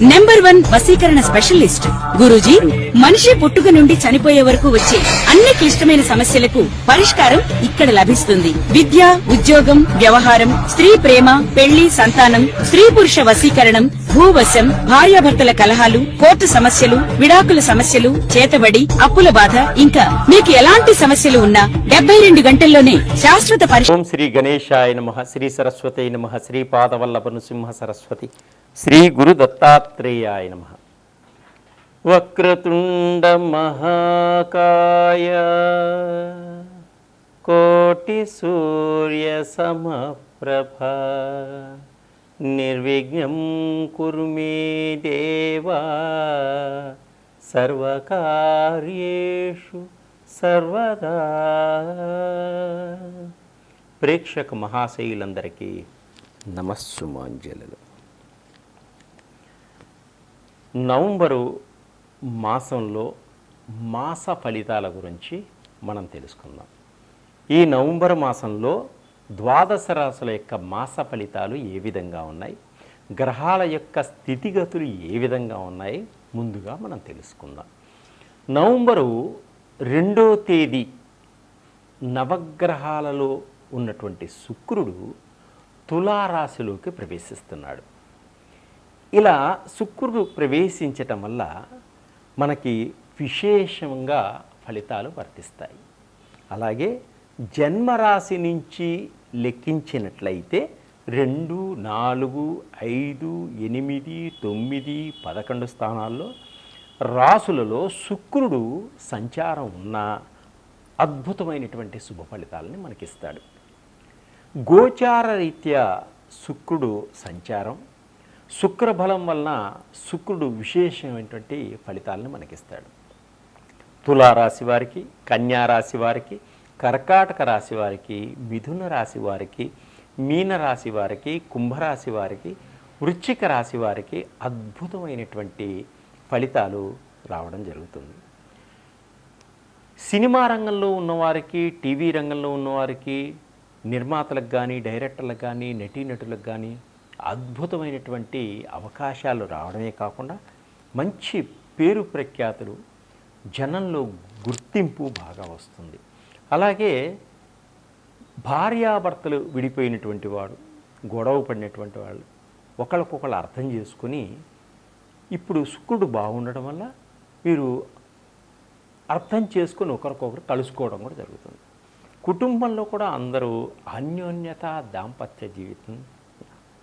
Number one వసీకరణ specialist. Guruji మనిషి పుట్టుక నుండి చనిపోయే వరకు వచ్చే అన్ని క్లిష్టమైన సమస్యలకు పరిష్కారం ఇక్కడ లభిస్తుంది. విద్య ఉద్యోగం వ్యవహారం స్త్రీ ప్రేమ పెళ్ళి సంతానం స్త్రీ పురుష వసీకరణం భూవశం భార్యాభర్తల కలహాలు కోర్టు సమస్యలు విడాకుల సమస్యలు చేతబడి అప్పుల బాధ ఇంకా మీకు ఎలాంటి సమస్యలు ఉన్నా డెబ్బై రెండు గంటల్లోనే శాశ్వత పరిష్కారం శ్రీ గణేశాయ నమ శ్రీ సరస్వతి నమ శ్రీ పాదవల్లభ నృసింహ సరస్వతి. శ్రీ గురు దత్తాత్రేయాయ నమ. వక్రతుండ మహాకాయ కోటి సూర్య సమప్రభ నిర్విఘ్నం కురు మే దేవా సర్వకార్యేషు సర్వదా. ప్రేక్షక మహాశైలందరికీ నమస్సుమాంజలు నవంబరు మాసంలో మాస ఫలితాల గురించి మనం తెలుసుకుందాం. ఈ నవంబర్ మాసంలో ద్వాదశ రాశుల యొక్క మాస ఫలితాలు ఏ విధంగా ఉన్నాయి? గ్రహాల యొక్క స్థితిగతులు ఏ విధంగా ఉన్నాయి? ముందుగా మనం తెలుసుకుందాం. నవంబరు రెండో తేదీ నవగ్రహాలలో ఉన్నటువంటి శుక్రుడు తులారాశిలోకి ప్రవేశిస్తున్నాడు. ఇలా శుక్రుడు ప్రవేశించటం వల్ల మనకి విశేషంగా ఫలితాలు వర్తిస్తాయి. అలాగే జన్మరాశి నుంచి లెక్కించినట్లయితే రెండు నాలుగు ఐదు ఎనిమిది తొమ్మిది పదకొండు స్థానాల్లో రాసులలో శుక్రుడు సంచారం ఉన్న అద్భుతమైనటువంటి శుభ ఫలితాలని మనకిస్తాడు. గోచార రీత్యా శుక్రుడు సంచారం శుక్రబలం వలన శుక్రుడు విశేషమైనటువంటి ఫలితాలను మనకిస్తాడు. తులారాశి వారికి కన్యా రాశి వారికి కర్కాటక రాశి వారికి మిథున రాశి వారికి మీన రాశి వారికి కుంభరాశి వారికి వృశ్చిక రాశి వారికి అద్భుతమైనటువంటి ఫలితాలు రావడం జరుగుతుంది. సినిమా రంగంలో ఉన్నవారికి టీవీ రంగంలో ఉన్నవారికి నిర్మాతలకు కానీ డైరెక్టర్లకు కానీ నటీనటులకు కానీ అద్భుతమైనటువంటి అవకాశాలు రావడమే కాకుండా మంచి పేరు ప్రఖ్యాతులు జనంలో గుర్తింపు బాగా వస్తుంది. అలాగే భార్యాభర్తలు విడిపోయినటువంటి వాడు గొడవ పడినటువంటి వాళ్ళు ఒకళ్ళకొకళ్ళు అర్థం చేసుకుని ఇప్పుడు శుక్రుడు బాగుండడం వల్ల మీరు అర్థం చేసుకొని ఒకరికొకరు కలుసుకోవడం కూడా జరుగుతుంది. కుటుంబంలో కూడా అందరూ అన్యోన్యత దాంపత్య జీవితం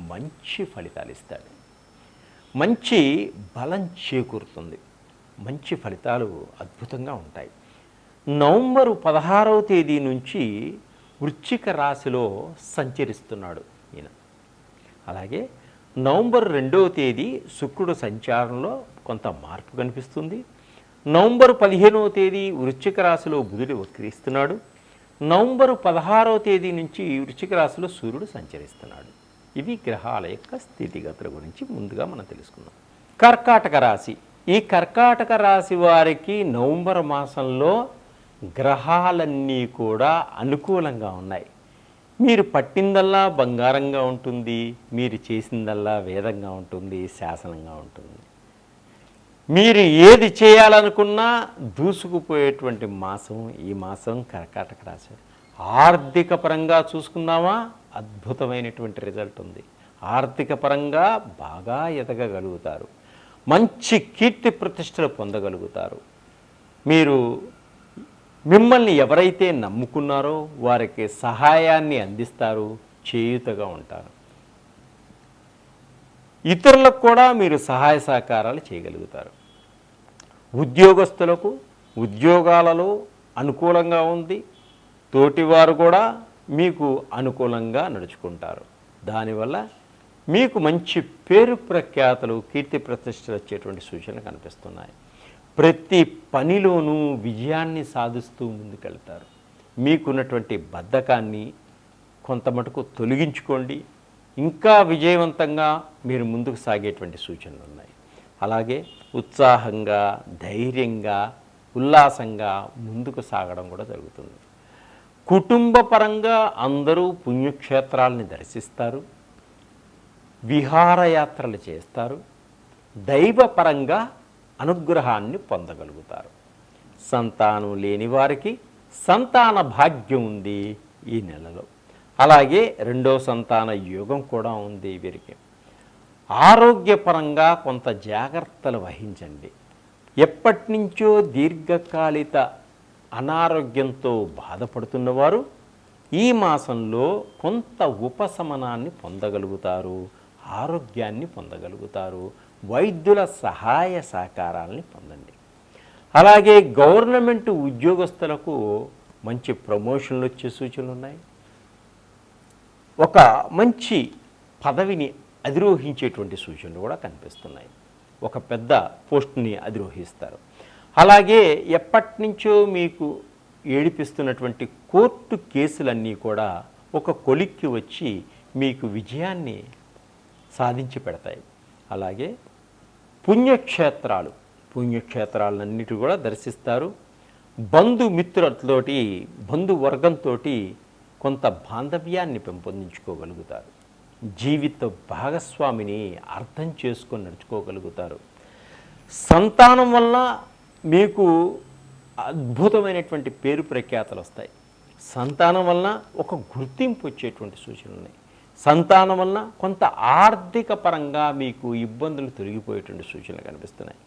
మంచి ఫలితాలు ఇస్తాడు. మంచి బలం చేకూరుతుంది. మంచి ఫలితాలు అద్భుతంగా ఉంటాయి. నవంబరు పదహారవ తేదీ నుంచి వృశ్చిక రాశిలో సంచరిస్తున్నాడు ఈయన. అలాగే నవంబర్ రెండవ తేదీ శుక్రుడు సంచారంలో కొంత మార్పు కనిపిస్తుంది. నవంబర్ పదిహేనవ తేదీ వృశ్చిక రాశిలో బుధుడు వక్రిస్తున్నాడు. నవంబరు పదహారవ తేదీ నుంచి వృశ్చిక రాశిలో సూర్యుడు సంచరిస్తున్నాడు. ఇవి గ్రహాల యొక్క స్థితిగతుల గురించి ముందుగా మనం తెలుసుకుందాం. కర్కాటక రాశి. ఈ కర్కాటక రాశి వారికి నవంబర్ మాసంలో గ్రహాలన్నీ కూడా అనుకూలంగా ఉన్నాయి. మీరు పట్టిందల్లా బంగారంగా ఉంటుంది మీరు చేసిందల్లా వేదంగా ఉంటుంది శాసనంగా ఉంటుంది. మీరు ఏది చేయాలనుకున్నా దూసుకుపోయేటువంటి మాసం ఈ మాసం కర్కాటక రాశి. ఆర్థిక పరంగా చూసుకుందామా? అద్భుతమైనటువంటి రిజల్ట్ ఉంది. ఆర్థిక పరంగా బాగా ఎదగగలుగుతారు. మంచి కీర్తి ప్రతిష్టలు పొందగలుగుతారు. మీరు మిమ్మల్ని ఎవరైతే నమ్ముకున్నారో వారికి సహాయాన్ని అందిస్తారు చేయుతగా ఉంటారు. ఇతరులకు కూడా మీరు సహాయ సహకారాలు చేయగలుగుతారు. ఉద్యోగస్తులకు ఉద్యోగాలలో అనుకూలంగా ఉంది. తోటివారు కూడా మీకు అనుకూలంగా నడుచుకుంటారు. దానివల్ల మీకు మంచి పేరు ప్రఖ్యాతలు కీర్తి ప్రతిష్టలు వచ్చేటువంటి సూచనలు కనిపిస్తున్నాయి. ప్రతి పనిలోనూ విజయాన్ని సాధిస్తూ ముందుకెళ్తారు. మీకున్నటువంటి బద్ధకాన్ని కొంత మటుకు తొలగించుకోండి. ఇంకా విజయవంతంగా మీరు ముందుకు సాగేటువంటి సూచనలు ఉన్నాయి. అలాగే ఉత్సాహంగా ధైర్యంగా ఉల్లాసంగా ముందుకు సాగడం కూడా జరుగుతుంది. కుటుంబ పరంగా అందరూ పుణ్యక్షేత్రాలని దర్శిస్తారు విహారయాత్రలు చేస్తారు దైవపరంగా అనుగ్రహాన్ని పొందగలుగుతారు. సంతానం లేని వారికి సంతాన భాగ్యం ఉంది ఈ నెలలో. అలాగే రెండో సంతాన యోగం కూడా ఉంది వీరికి. ఆరోగ్యపరంగా కొంత జాగ్రత్తలు వహించండి. ఎప్పటి నుంచో దీర్ఘకాలిక అనారోగ్యంతో బాధపడుతున్నవారు ఈ మాసంలో కొంత ఉపశమనాన్ని పొందగలుగుతారు ఆరోగ్యాన్ని పొందగలుగుతారు వైద్యుల సహాయ సహకారాలని పొందండి. అలాగే గవర్నమెంట్ ఉద్యోగస్తులకు మంచి ప్రమోషన్లు వచ్చే సూచనలు ఉన్నాయి. ఒక మంచి పదవిని అధిరోహించేటువంటి సూచనలు కూడా కనిపిస్తున్నాయి. ఒక పెద్ద పోస్ట్ని అధిరోహిస్తారు. అలాగే ఎప్పటి నుంచో మీకు ఏడిపిస్తున్నటువంటి కోర్టు కేసులన్నీ కూడా ఒక కొలిక్కి వచ్చి మీకు విజయాన్ని సాధించి పెడతాయి. అలాగే పుణ్యక్షేత్రాలు పుణ్యక్షేత్రాలన్నిటి కూడా దర్శిస్తారు. బంధుమిత్రులతోటి బంధువర్గంతో కొంత బాంధవ్యాన్ని పెంపొందించుకోగలుగుతారు. జీవిత భాగస్వామిని అర్థం చేసుకొని నడుచుకోగలుగుతారు. సంతానం వల్ల మీకు అద్భుతమైనటువంటి పేరు ప్రఖ్యాతలు వస్తాయి. సంతానం వలన ఒక గుర్తింపు వచ్చేటువంటి సూచనలు ఉన్నాయి. సంతానం వలన కొంత ఆర్థిక పరంగా మీకు ఇబ్బందులు తొలగిపోయేటువంటి సూచనలు కనిపిస్తున్నాయి.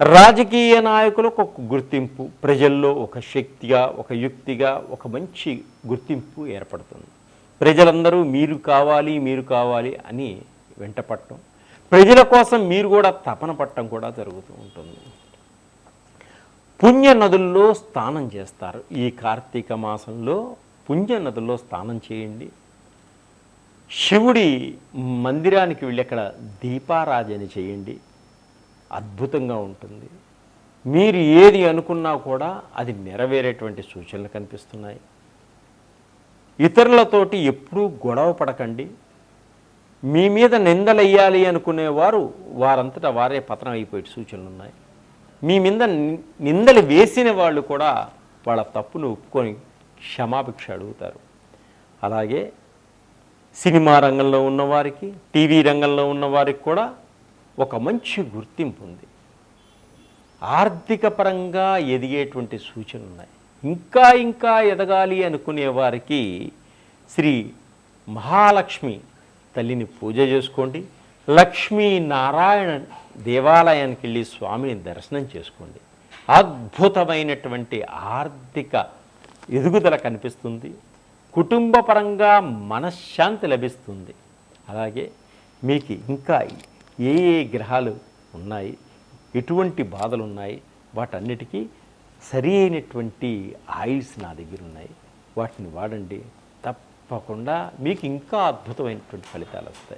రాజకీయ నాయకులకు ఒక గుర్తింపు ప్రజల్లో ఒక శక్తిగా ఒక యుక్తిగా ఒక మంచి గుర్తింపు ఏర్పడుతుంది. ప్రజలందరూ మీరు కావాలి మీరు కావాలి అని వెంటపడటం ప్రజల కోసం మీరు కూడా తపన పట్టడం కూడా జరుగుతూ ఉంటుంది. పుణ్య నదుల్లో స్నానం చేస్తారు. ఈ కార్తీక మాసంలో పుణ్య నదుల్లో స్నానం చేయండి. శివుడి మందిరానికి వెళ్ళి అక్కడ దీపారాధన చేయండి. అద్భుతంగా ఉంటుంది. మీరు ఏది అనుకున్నా కూడా అది నెరవేరేటువంటి సూచనలు కనిపిస్తున్నాయి. ఇతరులతోటి ఎప్పుడూ గొడవ పడకండి. మీ మీద నిందలెయ్యాలి అనుకునేవారు వారంతటా వారే పతనం అయిపోయే సూచనలు ఉన్నాయి. మీ మీద ని- నిందలు వేసిన వాళ్ళు కూడా వాళ్ళ తప్పును ఒప్పుకొని క్షమాభిక్ష అడుగుతారు. అలాగే సినిమా రంగంలో ఉన్నవారికి టీవీ రంగంలో ఉన్నవారికి కూడా ఒక మంచి గుర్తింపు ఉంది. ఆర్థిక పరంగా ఎదిగేటువంటి సూచనలు ఉన్నాయి. ఇంకా ఇంకా ఎదగాలి అనుకునే వారికి శ్రీ మహాలక్ష్మి తల్లిని పూజ చేసుకోండి. లక్ష్మీ నారాయణ దేవాలయానికి వెళ్ళి స్వామిని దర్శనం చేసుకోండి. అద్భుతమైనటువంటి ఆర్థిక ఎదుగుదల కనిపిస్తుంది. కుటుంబ పరంగా మనశ్శాంతి లభిస్తుంది. అలాగే మీకు ఇంకా ఏ ఏ గ్రహాలు ఉన్నాయి ఎటువంటి బాధలు ఉన్నాయి వాటన్నిటికీ సరి అయినటువంటి ఆయిల్స్ నా దగ్గర ఉన్నాయి. వాటిని వాడండి. తప్పకుండా మీకు ఇంకా అద్భుతమైనటువంటి ఫలితాలు వస్తాయి.